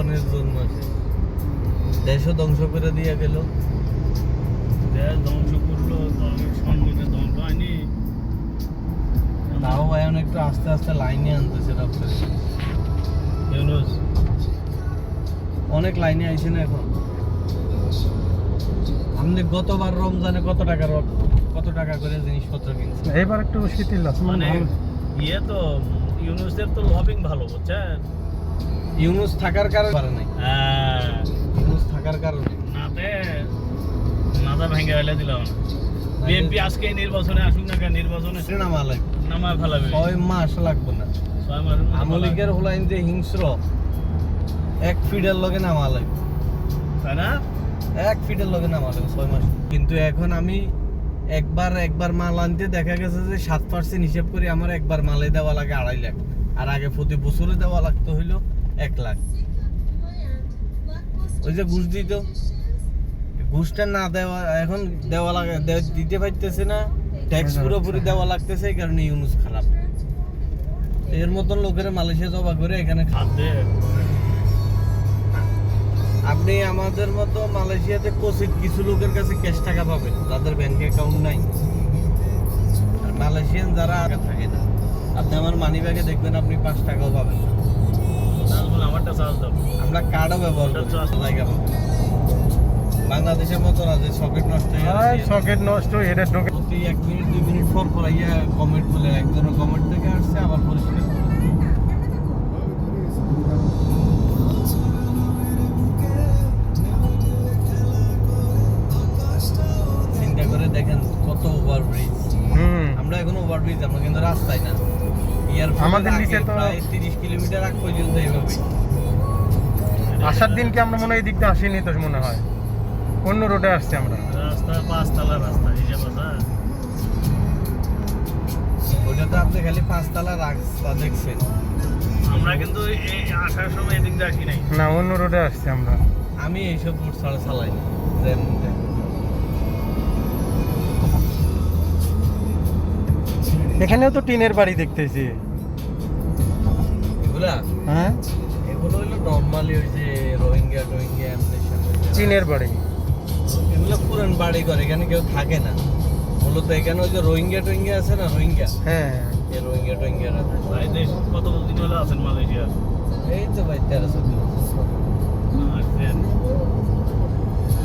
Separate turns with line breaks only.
খাওয়ানোর জন্য। আসে দেশও ধ্বংস করে দিয়ে গেল।
দেশ ধ্বংস করল তাহলে সম্মানে ধ্বংস হয়নি।
তাও এখন একটু আস্তে আস্তে লাইনে আনতেছে ডক্টর
ইউনুস।
অনেক লাইনে আইছে না এখন? আপনি গতবার রমজানে কত টাকা কত টাকা করে জিনিসপত্র কিনছেন?
এবার একটু শিথিল আছে।
মানে ইয়ে তো ইউনুসের তো লবিং ভালো বুঝছেন?
ইউনুস থাকার কারণে পারে নাই।
হ্যাঁ।
ইউনুস থাকার কারণে।
নাতে নাদা ভেঙে ফেলে দিলাম বিএনপি আজকে নির্বাচনে আসুক না কেন নির্বাচনে
সে নামা লাগবে।
নামায় ফেলাবে
ছয় মাস লাগবে না।
ছয় মধ্যে
আমলিকের হলাইন যে হিংস্র এক ফিডের লগে নামা লাগবে।
তাই না?
এক ফিটের লগে নামা লাগবে ছয় মাস। কিন্তু এখন আমি একবার একবার মাল আনতে দেখা গেছে যে সাত পার্সেন্ট হিসেব করে আমার একবার মালে দেওয়া লাগে আড়াই লাখ। আর আগে প্রতি বছরে দেওয়া লাগতো হইল এক লাখ। ওই যে ঘুষ দিত। ঘুষটা না দেওয়া এখন দেওয়া লাগে দিতে পারতেছে না। ট্যাক্স পুরোপুরি দেওয়া লাগতেছে এই কারণে ইউনুস খারাপ। এর মতন লোকের মালয়েশিয়া জবা করে এখানে
খাদ্যে
আপনি আমাদের মতো মালয়েশিয়াতে কোচিত কিছু লোকের কাছে ক্যাশ টাকা পাবেন তাদের ব্যাংক অ্যাকাউন্ট নাই। আর মালয়েশিয়ান যারা আগে থাকে না। আপনি আমার মানি ব্যাগে দেখবেন আপনি পাঁচ টাকাও পাবেন না।
আমারটা দাও
আমরা কার্ডও ব্যবহার করি
আচ্ছা।
জায়গা বাংলাদেশের মতো না যে সকেট নষ্ট হয়ে
সকেট নষ্ট এটা ঢোকে
প্রতি এক মিনিট দুই মিনিট পর পর ইয়া কমেন্ট বলে একজনের কমেন্ট থেকে আসছে আবার পরিষ্কার চিন্তা করে দেখেন কত ওভারব্রিজ
হুম।
আমরা এখন ওভারব্রিজ আমরা কিন্তু রাস্তায় না। ইয়ার
আমাদের নিচে তো-
প্রায় তিরিশ কিলোমিটার আগ পর্যন্ত এইভাবে
আসার দিন কি আমরা মনে হয় এই দিক দিয়ে আসিনি তো মনে হয়? অন্য রোডে আসছি আমরা।
রাস্তা পাঁচতলা রাস্তা হিসাব আছে
ওটা তো আপনি খালি পাঁচতলা রাস্তা দেখছেন।
আমরা কিন্তু এই আসার সময় এদিক দিয়ে আসি নাই।
না অন্য রোডে আসছি আমরা।
আমি এইসব রুট ছাড়া চালাই না। যেমন
এখানেও তো টিনের বাড়ি দেখতেছি।
এগুলা?
হ্যাঁ?
এগুলো হইল নর্মালি ওই যে রোহিঙ্গা টোহিঙ্গা এমনি
টিনের বাড়ি।
এগুলো পুরান বাড়ি করে এখানে কেউ থাকে না। মূলত এখানে ওই যে রোহিঙ্গা টোহিঙ্গা আছে না রোহিঙ্গা?
হ্যাঁ।
এই রোহিঙ্গা টোহিঙ্গারা। থাকে।
কত দিন হলো আছেন মালয়েশিয়া?
এই তো ভাই তেরোশো কিলোমিটার
আসছেন